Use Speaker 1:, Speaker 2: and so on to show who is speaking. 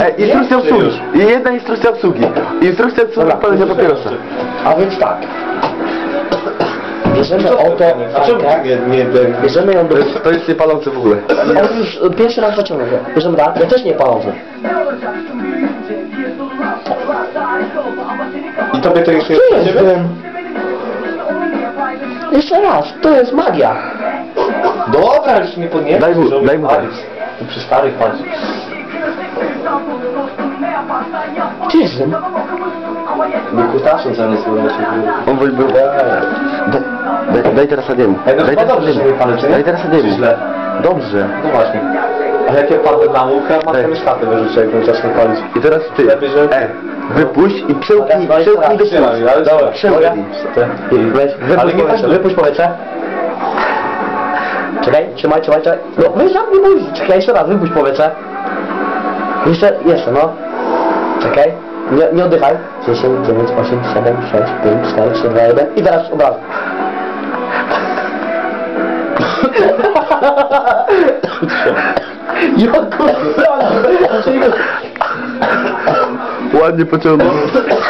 Speaker 1: E, instrukcja obsługi. I jedna instrukcja obsługi. Instrukcja obsługi palenia papierosa.
Speaker 2: A więc tak. Bierzemy oto
Speaker 3: A czemu
Speaker 2: fajkę,
Speaker 3: nie, nie ten...
Speaker 2: bierzemy ją do...
Speaker 1: To jest, to jest niepalące w ogóle.
Speaker 2: On już pierwszy raz zaciągnął go. Bierzemy tak, ja też nie palący.
Speaker 3: I tobie to już nie
Speaker 2: Tu jest dym. Jeszcze raz, to jest magia.
Speaker 3: Dobra, już nie podniesiesz.
Speaker 1: Daj mu- daj mu
Speaker 3: przy starych palić. Kutasem zaraz było się
Speaker 1: On był... był daj, daj, teraz Adiemu. Daj teraz Adiemu. Daj teraz Adiemu. Dobrze.
Speaker 3: No właśnie. A jak ja padnę na łuk, ja mam sztatę wyrzucę, zaczął palić.
Speaker 1: I teraz ty.
Speaker 3: Lepiej, że-
Speaker 1: E, wypuść i przełknij, przełknij do
Speaker 3: Trzymaj,
Speaker 1: tyłu.
Speaker 3: ale dobra.
Speaker 1: Przełknij.
Speaker 3: Ale
Speaker 2: wypuść
Speaker 3: nie
Speaker 2: powietrze,
Speaker 3: tak-
Speaker 2: wypuść powietrze. Czekaj, trzymaj, trzymaj, czekaj. No, tam, nie bój. Czekaj, jeszcze raz, wypuść powietrze. Jeszcze, jeszcze, no. Czekaj. Nie, nie oddychaj. 10, 9, 8, 7, 6, 5, 4, 3, 2, 1 i teraz. Ja kurwa,
Speaker 1: Ładnie pociągnął.